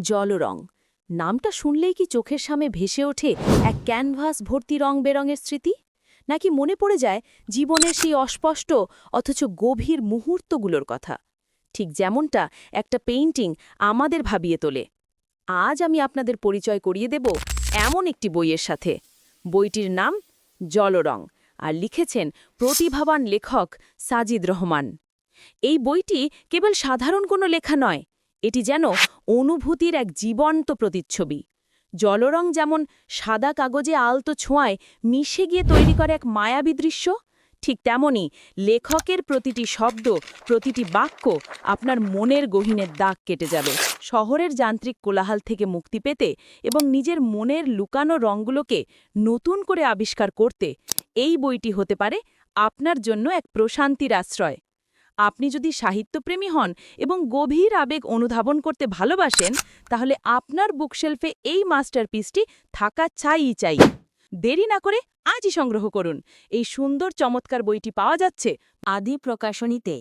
জলরং। নামটা শুনলেই কি চোখের সামনে ভেসে ওঠে এক ক্যানভাস ভর্তি রং বেরঙের স্মৃতি? নাকি মনে পড়ে যায় জীবনের সেই অস্পষ্ট অথচ গভীর মুহূর্তগুলোর কথা? ঠিক যেমনটা একটা পেইন্টিং আমাদের ভাবিয়ে তোলে। আজ আমি আপনাদের পরিচয় করিয়ে দেব এমন একটি বইয়ের সাথে। বইটির নাম জলরং আর লিখেছেন প্রতিভাবান লেখক সাজিদ রহমান। এই বইটি কেবল সাধারণ কোনো লেখা নয় এটি যেন অনুভূতির এক জীবন্ত প্রতিচ্ছবি। জলরং যেমন সাদা কাগজে আলতো ছোঁয়ায় মিশে গিয়ে তৈরি করে এক মায়াবী দৃশ্য, ঠিক তেমনি লেখকের প্রতিটি শব্দ, প্রতিটি বাক্য আপনার মনের গহীনের দাগ কেটে যাবে। শহরের যান্ত্রিক কোলাহাল থেকে মুক্তি পেতে এবং নিজের মনের লুকানো রঙগুলোকে নতুন করে আবিষ্কার করতে এই বইটি হতে পারে আপনার জন্য এক প্রশান্তির আশ্রয়। আপনি যদি সাহিত্যপ্রেমী হন এবং গভীর আবেগ অনুধাবন করতে ভালোবাসেন, তাহলে আপনার বুকশেলফে এই মাস্টারপিসটি থাকা চাইই চাই। দেরি না করে আজই সংগ্রহ করুন। এই সুন্দর চমৎকার বইটি পাওয়া যাচ্ছে আদি প্রকাশনীতে।